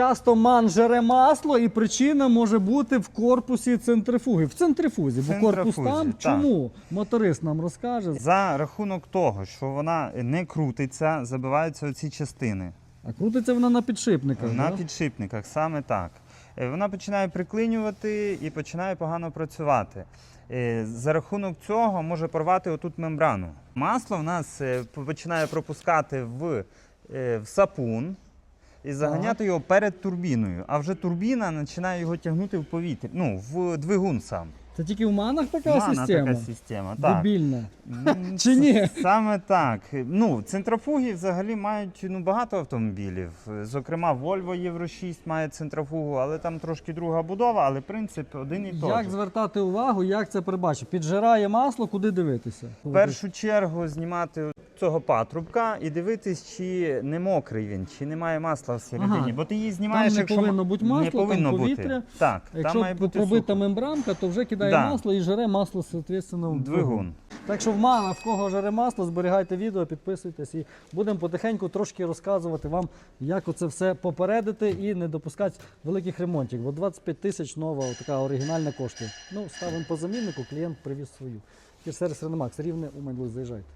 часто ман жере масло, і причина може бути в корпусі центрифуги. В центрифузі, бо корпус там. Чому? Моторист нам розкаже. За рахунок того, що вона не крутиться, забиваються оці частини. А крутиться вона на підшипниках. На да? підшипниках, саме так. Е, Вона починає приклинювати і починає погано працювати. Е, За рахунок цього може порвати отут мембрану. Масло в нас е, починає пропускати в, в сапун і заганяти його перед турбіною. А вже турбіна починає його тягнути в повітря, ну, в двигун сам. Це тільки в манах така Мана система. така система. Так. Дебільна. М, Чи ні? Саме так. Ну, центрофуги взагалі мають ну, багато автомобілів. Зокрема, Volvo Євро 6 має центрофугу, але там трошки друга будова, але принцип один і той. Як же. звертати увагу, як це перебачити? Піджирає масло, куди дивитися? В першу чергу знімати цього патрубка і дивитись, чи не мокрий він, чи немає масла всередині. Ага. Бо ти її знімаєш, Там не якщо повинно бути масло, не там повинно повітря. бути. Так, Якщо там має бути пробита сухо. мембранка, то вже кидає Да. масло і жере масло, соответственно, в двигун. Так що в мана, в кого жере масло, зберігайте відео, підписуйтесь і будемо потихеньку трошки розказувати вам, як оце все попередити і не допускати великих ремонтів. Бо 25 тисяч нова така оригінальна коштує. Ну, ставимо по заміннику, клієнт привіз свою. Кірсер сервіс рівне у Майдлус, заїжджайте.